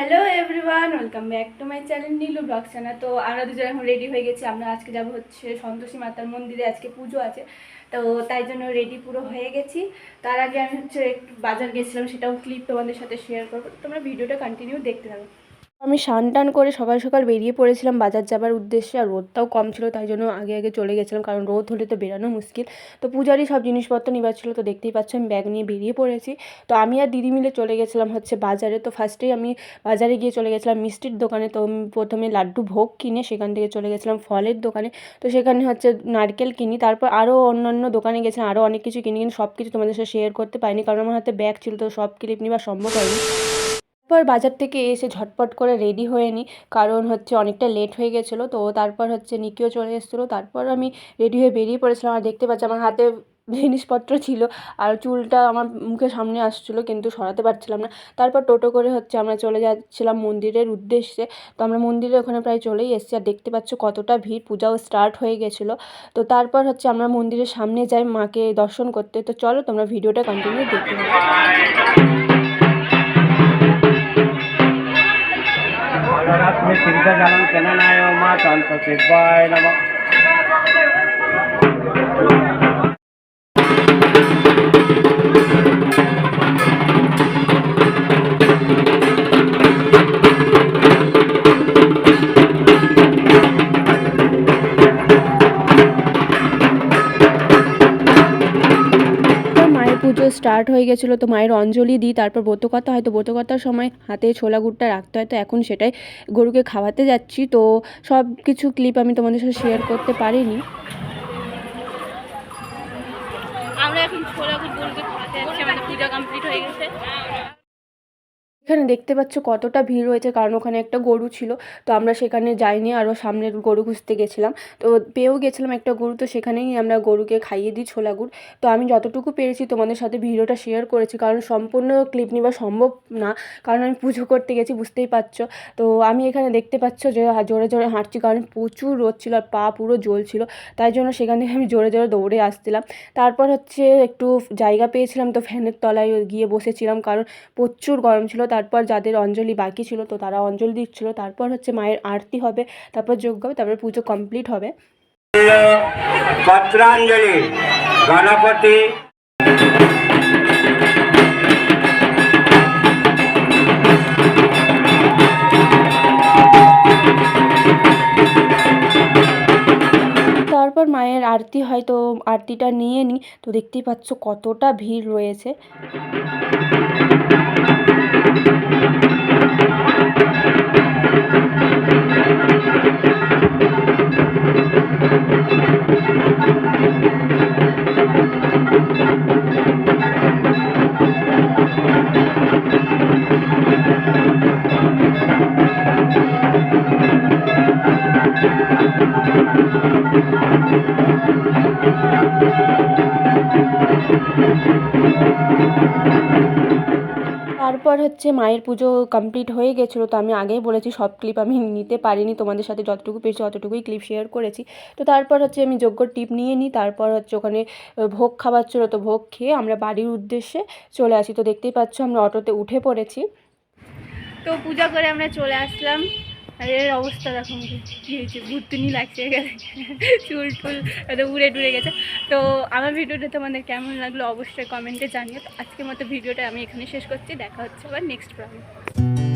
Hello everyone welcome back to my channel Nilu blogs না তো আমরা দুজন এখন রেডি হয়ে গেছি। আমরা আজকে যাব হচ্ছে সন্তোষী মাতার মন্দিরে, আজকে পুজো আছে। তো তাই জন্য রেডি পুরো হয়ে গেছি। তার আগে আমি হচ্ছে একটু বাজার গেছিলাম, সেটাও ক্লিপ তোমাদের সাথে শেয়ার করব। তোমরা ভিডিওটা কন্টিনিউ দেখতে থাকো। আমি স্নান টান করে সকাল সকাল বেরিয়ে পড়েছিলাম বাজার যাবার উদ্দেশ্যে, আর রোদটাও কম ছিল, তাই জন্য আগে আগে চলে গেছিলাম, কারণ রোদ হলে তো বেরানো মুশকিল। তো পূজারই সব জিনিসপত্র নিবার ছিল, তো দেখতেই পাচ্ছ আমি ব্যাগ নিয়ে বেরিয়ে পড়েছি। তো আমি আর দিদি মিলে চলে গেছিলাম হচ্ছে বাজারে, তো ফার্স্টেই আমি বাজারে গিয়ে চলে গেছিলাম মিষ্টির দোকানে, তো প্রথমে লাড্ডু ভোগ কিনে সেখান থেকে চলে গেছিলাম ফলের দোকানে। তো সেখানে হচ্ছে নারকেল কিনি, তারপর আরও অন্যান্য দোকানে গেছিলাম আরও অনেক কিছু কিনি, কিন্তু সব কিছু তোমাদের সাথে শেয়ার করতে পারিনি, কারণ আমার হাতে ব্যাগ ছিল, তো সব ক্লিপ নেওয়া সম্ভব হয়নি। তারপর বাজার থেকে এসে ঝটপট করে রেডি হয়ে নিই কারণ হচ্ছে অনেকটা লেট হয়ে গেছিল, তো তারপর হচ্ছে নিকিও চলে এসেছিল। তারপর আমি রেডি হয়ে বেরিয়ে পড়েছিলাম। আর দেখতে পাচ্ছি আমার হাতে জিনিসপত্র ছিল আর চুলটা আমার মুখের সামনে আসছিল, কিন্তু সরাতে পারছিলাম না। তারপর টোটো করে হচ্ছে আমরা চলে যাচ্ছিলাম মন্দিরের উদ্দেশ্যে। তো আমরা মন্দিরের ওখানে প্রায় চলেই এসেছি। আর দেখতে পাচ্ছ কতটা ভিড়, পূজাও স্টার্ট হয়ে গেছিল। তো তারপর হচ্ছে আমরা মন্দিরের সামনে যাই, মাকে দর্শন করতে। তো চলো তোমরা ভিডিওটা কন্টিনিউ দেখতে থাকো नवरात्रि सिद्धजनं जननाय मा तन्तशिवाय नमः স্টার্ট হয়ে গেছিল তো মায়ের অঞ্জলি দিই, তারপর ব্রতকথা হয়তো ব্রতকথার সময় হাতে ছোলা গুড়টা রাখতে হয়, তো এখন সেটাই গরুকে খাওয়াতে যাচ্ছি, তো সব কিছু ক্লিপ আমি তোমাদের সাথে শেয়ার করতে পারিনি। আমরা এখন ছোলা গুড় গরুকে খাওয়াতে যাচ্ছি, আমাদের পূজা কমপ্লিট হয়ে গেছে। এখানে দেখতে পাচ্ছ কতটা ভিড় রয়েছে, কারণ ওখানে একটা গরু ছিল। তো আমরা সেখানে যাইনি আরও সামনের গরু খুঁজতে গেছিলাম। তো পেয়েও গেছিলাম একটা গরু, তো সেখানেই আমরা গরুকে খাইয়ে দিই ছোলা গুড়। তো আমি যতটুকু পেরেছি তোমাদের সাথে ভিডিওটা শেয়ার করেছি, কারণ সম্পূর্ণ ক্লিপ নেওয়া সম্ভব না, কারণ আমি পুজো করতে গেছি, বুঝতেই পারছ। তো আমি এখানে দেখতে পাচ্ছ যে জোরে জোরে হাঁটছি, কারণ প্রচুর রোদ ছিল আর পা পুরো জ্বলছিল। তাই জন্য সেখান থেকে আমি জোরে জোরে দৌড়ে আসছিলাম। তারপর হচ্ছে একটু জায়গা পেয়েছিলাম, তো ফ্যানের তলায় গিয়ে বসেছিলাম, কারণ প্রচুর গরম ছিল। তারপর যাদের অঞ্জলি বাকি ছিল তো তারা অঞ্জলি দিচ্ছিল। তারপর হচ্ছে মায়ের আরতি হবে তারপর যোগ্য হবে তারপর পুজো কমপ্লিট হবে। গণপতি। তারপর মায়ের আরতি হয় তো আরতিটা নিয়ে নিই তো দেখতেই পাচ্ছ কতটা ভিড় রয়েছে। তারপর হচ্ছে মায়ের পুজো কমপ্লিট হয়ে গেছিল, তো আমি আগেই বলেছি, সব ক্লিপ আমি নিতে পারিনি, তোমাদের সাথে যতটুকু পেরেছি অতটুকুই ক্লিপ শেয়ার করেছি। তো তারপর হচ্ছে আমি যোগ্য টিপ নিয়ে নিই, তারপর হচ্ছে ওখানে ভোগ খাবার ছিল, তো ভোগ খেয়ে আমরা বাড়ির উদ্দেশ্যে চলে আসি। তো দেখতেই পাচ্ছ, আমরা অটোতে উঠে পড়েছি। তো পূজা করে আমরা চলে আসলাম। আর, এর অবস্থা দেখো কী হয়েছে? ভুতুনি লাগছে চুল টুল হয়তো উড়ে ডুড়ে গেছে। তো আমার ভিডিওটা তোমাদের কেমন লাগল অবশ্যই কমেন্টে জানিও। তো আজকের মতো ভিডিওটা আমি এখানে শেষ করছি। দেখা হচ্ছে আবার নেক্সট প্রোগ্রামে